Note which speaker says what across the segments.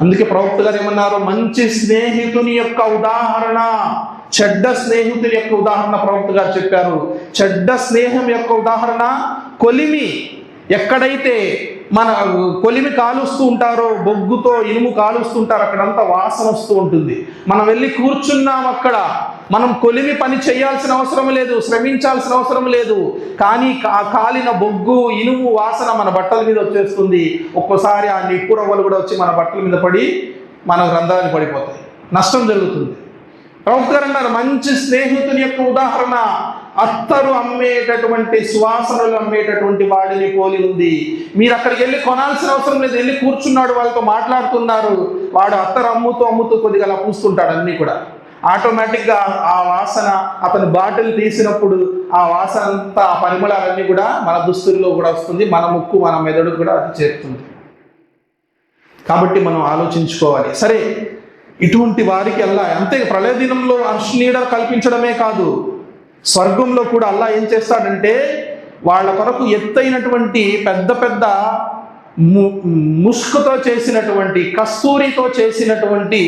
Speaker 1: అందుకే ప్రవక్త గారు ఏమన్నారు? మంచి స్నేహితుని యొక్క ఉదాహరణ చెడ్డ స్నేహితుని యొక్క ఉదాహరణ ప్రవక్త గారు చెప్పారు. చెడ్డ స్నేహం యొక్క ఉదాహరణ కొలిమి. ఎక్కడైతే మన కొలిమి కాలుస్తూ ఉంటారో బొగ్గుతో ఇనుము కాలుస్తూ ఉంటారు అక్కడంతా వాసన వస్తూ ఉంటుంది. మనం వెళ్ళి కూర్చున్నాం అక్కడ. మనం కొలిమి పని చేయాల్సిన అవసరం లేదు శ్రమించాల్సిన అవసరం లేదు. కానీ ఆ కాలిన బొగ్గు ఇనుము వాసన మన బట్టల మీద వచ్చేస్తుంది. ఒక్కోసారి ఆ నిప్పు రవ్వలు కూడా వచ్చి మన బట్టల మీద పడి మన గ్రంథాలు పడిపోతాయి. నష్టం జరుగుతుంది. ప్రవక్త గారు అన్నారు మంచి స్నేహితుని యొక్క ఉదాహరణ అత్తరు అమ్మేటటువంటి సువాసనలు అమ్మేటటువంటి వాడిని పోలి ఉంది. మీరు అక్కడికి వెళ్ళి కొనాల్సిన అవసరం లేదు వెళ్ళి కూర్చున్నాడు వాళ్ళతో మాట్లాడుతున్నారు. వాడు అత్తరు అమ్ముతూ అమ్ముతూ కొద్దిగా అలా పూస్తుంటాడు అన్నీ కూడా. ఆటోమేటిక్గా ఆ వాసన అతను బాటిల్ తీసినప్పుడు ఆ వాసన అంతా ఆ పరిమళాలన్నీ కూడా మన దుస్తుల్లో కూడా వస్తుంది మన ముక్కు మన మెదడు కూడా అది చేరుతుంది. కాబట్టి మనం ఆలోచించుకోవాలి. సరే ఇటువంటి వారికి అల్లా అంతే ప్రళయ దినంలో అర్షనీడ కల్పించడమే కాదు. స్వర్గంలో కూడా అల్లా ఏం చేస్తాడంటే వాళ్ళ కొరకు ఎత్తైనటువంటి పెద్ద పెద్ద ము ముష్కుతో చేసినటువంటి కస్తూరితో చేసినటువంటి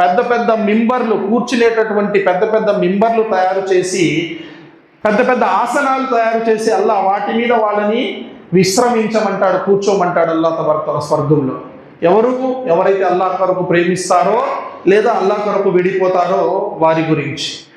Speaker 1: పెద్ద పెద్ద మింబర్లు కూర్చునేటటువంటి పెద్ద పెద్ద మింబర్లు తయారు చేసి పెద్ద పెద్ద ఆసనాలు తయారు చేసి అల్లా వాటి మీద వాళ్ళని విశ్రమించమంటాడు కూర్చోమంటాడు అల్లా తన స్వర్గంలో. ఎవరు ఎవరైతే అల్లా కొరకు ప్రేమిస్తారో లేదా అల్లా కొరకు విడిపోతారో వారి గురించి.